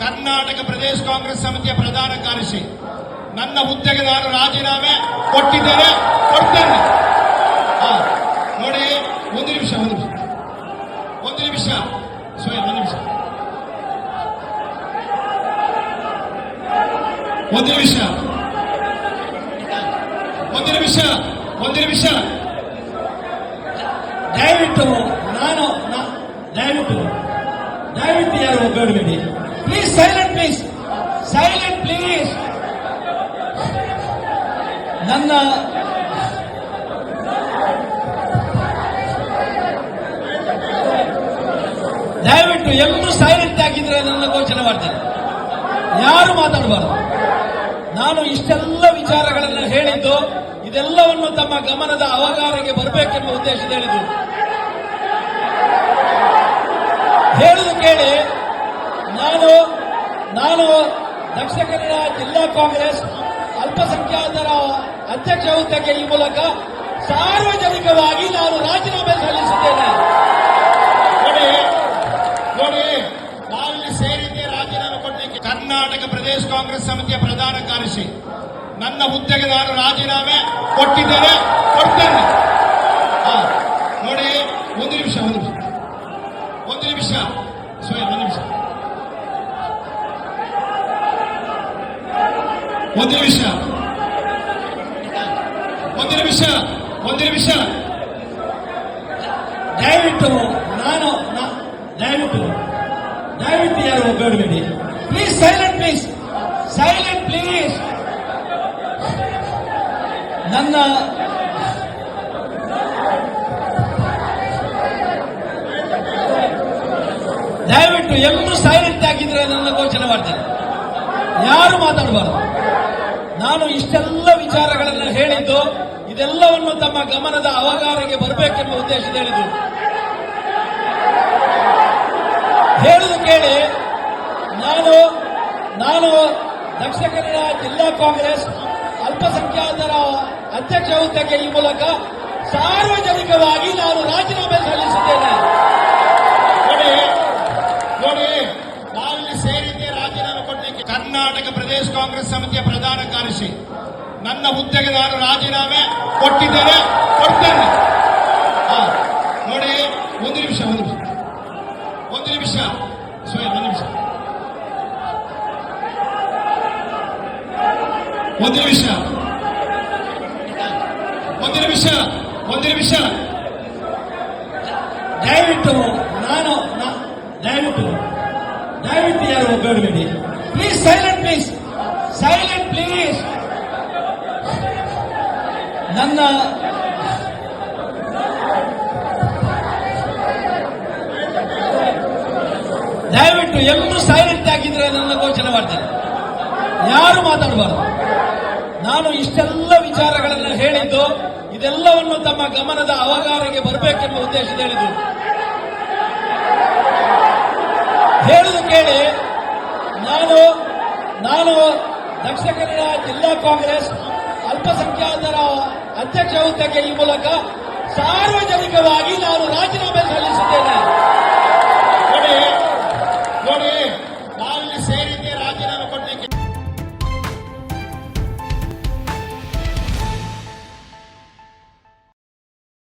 ಕರ್ನಾಟಕ ಪ್ರದೇಶ ಕಾಂಗ್ರೆಸ್ ಸಮಿತಿಯ ಪ್ರಧಾನ ಕಾರ್ಯದರ್ಶಿ. ನನ್ನ ಹುದ್ದೆಗೆ ನಾನು ರಾಜೀನಾಮೆ ಕೊಟ್ಟಿದ್ದೇನೆ, ಕೊಡ್ತೇನೆ. ನೋಡಿ, ಒಂದು ನಿಮಿಷ ಒಂದು ನಿಮಿಷ. ಒಂದು ನಿಮಿಷ. ಸೋಯಲ್ ಒಂದು ನಿಮಿಷ. ಒಂದು ನಿಮಿಷ. ಒಂದು ನಿಮಿಷ ಒಂದು ನಿಮಿಷ. ದಯವಿಟ್ಟು ನಾನು ದಯವಿಟ್ಟು ದಯವಿಟ್ಟು ಯಾರು ಬೇಡಬೇಡಿ please silent please silent please ದಯವಿಟ್ಟು ಎಲ್ಲರೂ ಸೈಲೆಂಟ್ ಆಗಿದ್ರೆ ನನ್ನ ಘೋಷಣೆ ಮಾಡ್ತೇನೆ. ಯಾರು ಮಾತಾಡಬಾರದು. ನಾನು ಇಷ್ಟೆಲ್ಲ ವಿಚಾರಗಳನ್ನು ಹೇಳಿದ್ದು, ಇದೆಲ್ಲವನ್ನು ತಮ್ಮ ಗಮನದ ಅವಗಾರಕ್ಕೆ ಬರಬೇಕೆಂಬ ಉದ್ದೇಶ ಹೇಳಿದ್ರು ಹೇಳುದು ಕೇಳಿ, ನಾನು ನಾನು ದಕ್ಷಿಣ ಕನ್ನಡ ಜಿಲ್ಲಾ ಕಾಂಗ್ರೆಸ್ ಅಲ್ಪಸಂಖ್ಯಾತರ ಅಧ್ಯಕ್ಷ ಹುದ್ದೆಗೆ ಈ ಮೂಲಕ ಸಾರ್ವಜನಿಕವಾಗಿ ನಾನು ರಾಜೀನಾಮೆ ಸಲ್ಲಿಸುತ್ತೇನೆ. ನೋಡಿ ನೋಡಿ, ನಾವಿಲ್ಲಿ ಸೇರಿದ್ದೆ ರಾಜೀನಾಮೆ ಕೊಡಲಿಕ್ಕೆ ಕರ್ನಾಟಕ ಪ್ರದೇಶ ಕಾಂಗ್ರೆಸ್ ಸಮಿತಿಯ ಪ್ರಧಾನ ಕಾರ್ಯದರ್ಶಿ. ನನ್ನ ಹುದ್ದೆಗೆ ನಾನು ರಾಜೀನಾಮೆ ಕೊಟ್ಟಿದ್ದೇನೆ, ಕೊಡ್ತೇನೆ. ನೋಡಿ, ಒಂದು ನಿಮಿಷ ಒಂದು ನಿಮಿಷ. ಒಂದು ನಿಮಿಷ. ಸ್ವಯಂ ಒಂದು ನಿಮಿಷ. ಒಂದು ನಿಮಿಷ. ಒಂದು ನಿಮಿಷ. ಒಂದು ನಿಮಿಷ. ದಯವಿಟ್ಟು ನಾನು ದಯವಿಟ್ಟು ದಯವಿಟ್ಟು ಯಾರು ಬೇಡಬೇಡಿ please silent please silent please ನನ್ನ ದಯವಿಟ್ಟು ಎಲ್ಲರೂ ಸೈಲೆಂಟ್ ಆಗಿದ್ರೆ ನನ್ನ ಘೋಷಣೆ ಮಾಡ್ತೇನೆ ಯಾರು ಮಾತಾಡಬಾರದು. ನಾನು ಇಷ್ಟೆಲ್ಲ ವಿಚಾರಗಳನ್ನು ಹೇಳಿದ್ದು, ಇದೆಲ್ಲವನ್ನು ತಮ್ಮ ಗಮನದ ಅವಗಾರಕ್ಕೆ ಬರಬೇಕೆಂಬ ಉದ್ದೇಶದ ಹೇಳಿದ್ರು ಹೇಳುದು ಕೇಳಿ, ನಾನು ನಾನು ದಕ್ಷಿಣ ಕನ್ನಡ ಜಿಲ್ಲಾ ಕಾಂಗ್ರೆಸ್ ಅಲ್ಪಸಂಖ್ಯಾತರ ಅಧ್ಯಕ್ಷ ಹುದ್ದೆಗೆ ಈ ಮೂಲಕ ಸಾರ್ವಜನಿಕವಾಗಿ ನಾನು ರಾಜೀನಾಮೆ ಸಲ್ಲಿಸುತ್ತೇನೆ ನೋಡಿ ನೋಡಿ ನಾವಿಲ್ಲಿ ಸೇರಿದ್ದೆ ರಾಜೀನಾಮೆ ಕೊಡ್ಲಿಕ್ಕೆ ಕರ್ನಾಟಕ ಪ್ರದೇಶ ಕಾಂಗ್ರೆಸ್ ಸಮಿತಿಯ ಪ್ರಧಾನ ಕಾರ್ಯದರ್ಶಿ. ನನ್ನ ಹುದ್ದೆಗೆ ನಾನು ರಾಜೀನಾಮೆ ಕೊಟ್ಟಿದ್ದೇನೆ, ಕೊಡ್ತೇನೆ. ನೋಡಿ, ಒಂದು ನಿಮಿಷ ಒಂದು ನಿಮಿಷ. ಒಂದು ನಿಮಿಷ. ಸ್ವಯಂ ಒಂದು ನಿಮಿಷ. ಒಂದು ನಿಮಿಷ. ಒಂದು ನಿಮಿಷ ಒಂದು ನಿಮಿಷ. ದಯವಿಟ್ಟು ನಾನು ದಯವಿಟ್ಟು ದಯವಿಟ್ಟು ಯಾರು ಒಬ್ಬ please silent please silent please ನನ್ನ ದಯವಿಟ್ಟು ಎಲ್ಲರೂ ಸೈಲೆಂಟ್ ಆಗಿದ್ರೆ ನನ್ನ ಘೋಷಣೆ ಮಾಡ್ತೇನೆ. ಯಾರು ಮಾತಾಡಬಾರ್ದು. ನಾನು ಇಷ್ಟೆಲ್ಲ ವಿಚಾರಗಳನ್ನು ಹೇಳಿದ್ದು, ಇದೆಲ್ಲವನ್ನು ತಮ್ಮ ಗಮನದ ಅವಗಾರಕ್ಕೆ ಬರಬೇಕೆಂಬ ಉದ್ದೇಶದ ಹೇಳಿದ್ರು ಹೇಳುದು ಕೇಳಿ, ನಾನು ನಾನು ದಕ್ಷಿಣ ಕನ್ನಡ ಜಿಲ್ಲಾ ಕಾಂಗ್ರೆಸ್ ಅಲ್ಪಸಂಖ್ಯಾತರ ಅಧ್ಯಕ್ಷ ಹುದ್ದೆಗೆ ಈ ಮೂಲಕ ಸಾರ್ವಜನಿಕವಾಗಿ